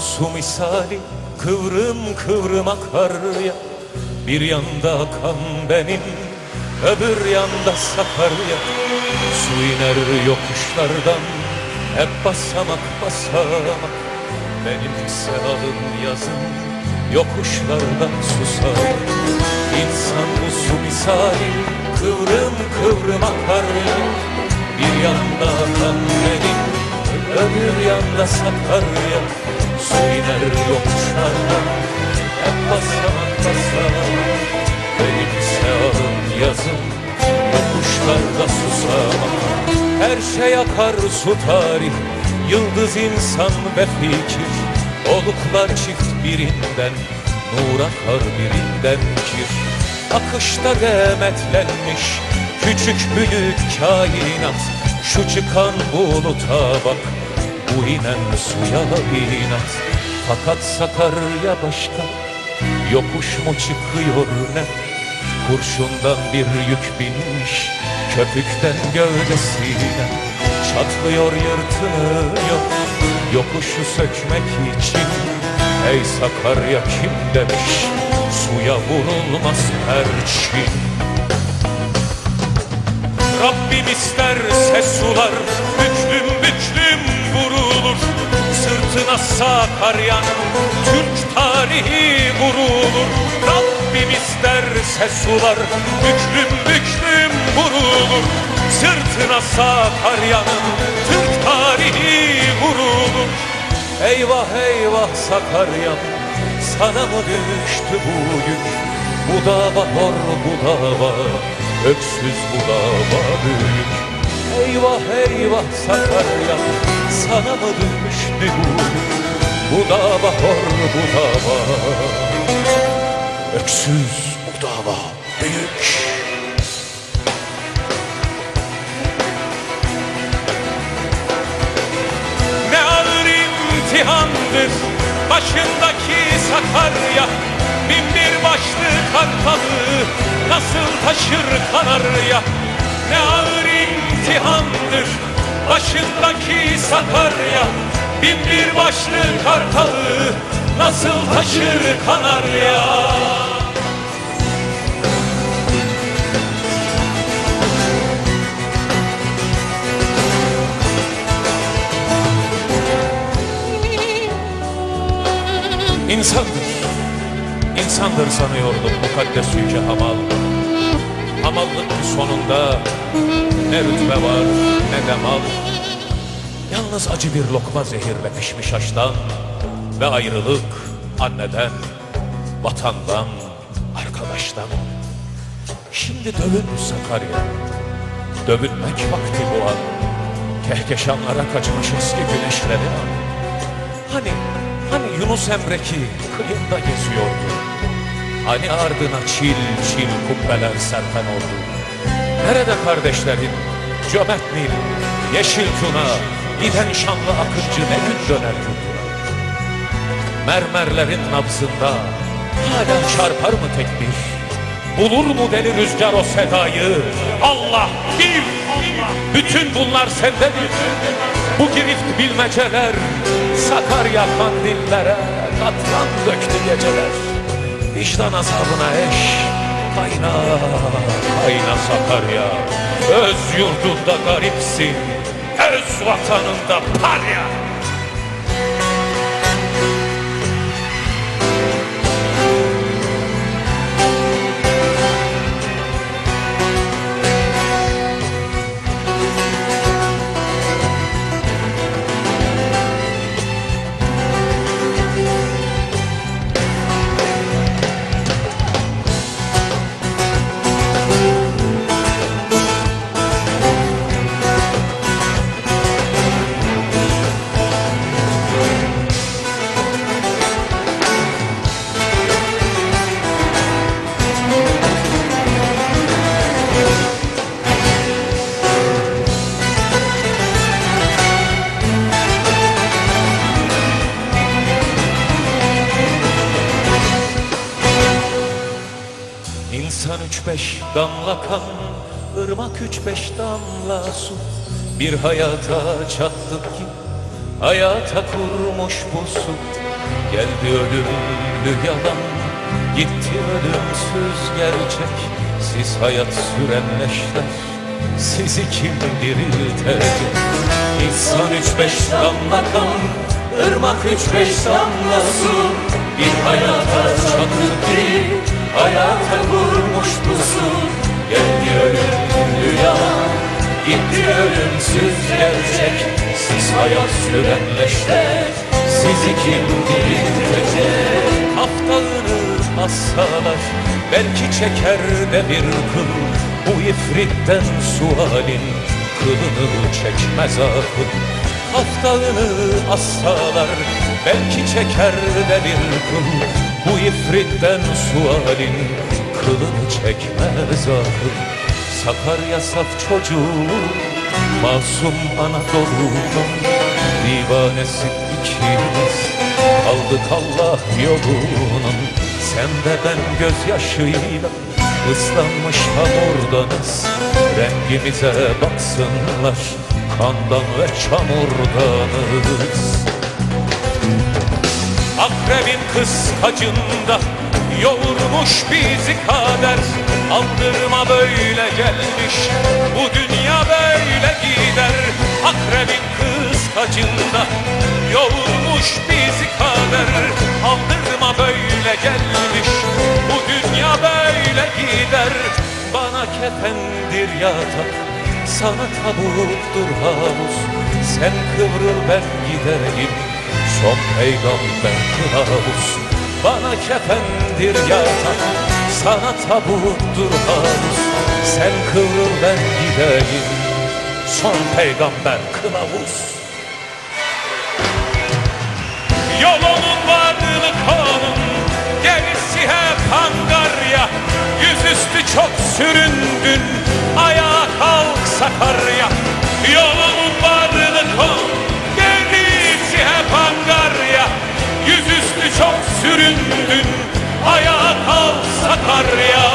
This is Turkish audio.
su misali kıvrım kıvrım akar ya. Bir yanda akan benim öbür yanda Sakarya Su iner yokuşlardan hep basamak basamak. Benimse alın yazın yokuşlarda susar. İnsan bu su misali kıvrım kıvrım akar ya. Bir yanda akan benim öbür yanda Sakarya Su iner yokuşlardan hep basamak basamak Benimse alın yazın yokuşlarda susamak Her şey akar su tarih Yıldız insan ve fikir. Oluklar çift birinden Nur akar birinden kir. Akışta demetlenmiş Küçük büyük kainat. Şu çıkan buluta bak Bu inen suya inat Fakat Sakarya başka? Yokuş mu çıkıyor ne? Kurşundan bir yük binmiş Köpükten gövdesine. Çatlıyor yırtınıyor Yokuşu sökmek için. Ey Sakarya kim demiş Suya vurulmaz perçin Rabbim isterse sular büklüm büklüm Sırtına Sakarya'nın Türk tarihi vurulur. Rabbim isterse sular büklüm büklüm vurulur. Sırtına Sakarya'nın Türk tarihi vurulur. Eyvah eyvah Sakarya'm sana mı düştü bu yük? Bu dava hor bu dava Öksüz bu dava büyük. Eyvah eyvah Sakarya Bu dava hor bu dava? Öksüz bu dava büyük. Ne ağır imtihandır başındaki Sakarya. Bin bir başlı kartalı nasıl taşır kanarya? Ne ağır imtihandır başındaki Sakarya Bin bir başlı kartalı nasıl taşır kanarya İnsandır, insandır sanıyordum mukaddes yüce hamal. Hamallık sonunda ne rütbe var ne de mal. Yalnız acı bir lokma zehirle pişmiş aştan ve ayrılık anneden, vatandan, arkadaştan. Şimdi dövün Sakarya, dövünmek vakti bu an. Kehkeşanlara kaçmış eski güneşleri an. Hani, hani Yunus Emre ki kıyında geziyordu. Hani ardına çil çil kubbeler serpen oldu. Nerede kardeşlerin? Cömert Nil, Yeşil Tuna, giden şanlı akıncı ne gün döner yurduna? Mermerlerin nabzında hala çarpar mı tekbir? Bulur mu deli rüzgar o sedayı? Allah bir! Bütün bunlar sendedir. Bu girift bilmeceler Sakarya kandillere katran döktü geceler. Vicdan azabına eş kayna kayna Sakarya. Öz yurdunda garipsin, öz vatanında parya. İnsan üç beş damla kan, ırmak üç beş damla su. Bir hayata çattık ki, hayata kurmuş bu su. Geldi ölümlü yalan Gitti ölümsüz gerçek. Siz hayat süren leşler Sizi kim diriltecek? İnsan üç beş damla kan Irmak üç beş damla su. Bir hayata çatır ki Hayata vurmuş pusu Geldi ölümlü yalan Gitti ölümsüz gerçek Siz hayat süren leşler Sizi kim diriltecek Haftaları assalar Belki çeker de bir kıl. Bu ifritten sualin Kılını çekmez akıl. Haftalını assalar Belki çeker de bir kıl. Bu ifritten sualin Kılını çekmez akıl Sakarya saf çocuğu Masum Anadolu'dan Divanesi ikimiz Kaldık Allah yolunun Sen de ben gözyaşıyla ıslanmış hamurdanız. Rengimize baksınlar Kandan ve çamurdanız Akrebin kıskacında yoğurmuş bizi kader. Aldırma böyle gelmiş bu dünya böyle gider. Akrebin kıskacında yoğurmuş bizi kader. Aldırma böyle gelmiş bu dünya böyle gider. Bana kefendir yatak sana tabuttur havuz. Sen kıvrıl ben gideyim Son peygamber kılavuz. Bana kefendir yatak Sana tabuttur havuz. Sen kıvrıl ben gideyim Son peygamber kılavuz. Yolunun varlığını kanun Gerisi hep Angarya Yüzüstü çok süründün Ayağa kalk Sakarya Yolunun varlığını hep Angarya Yüzüstü çok süründün. Ayağa kalk Sakarya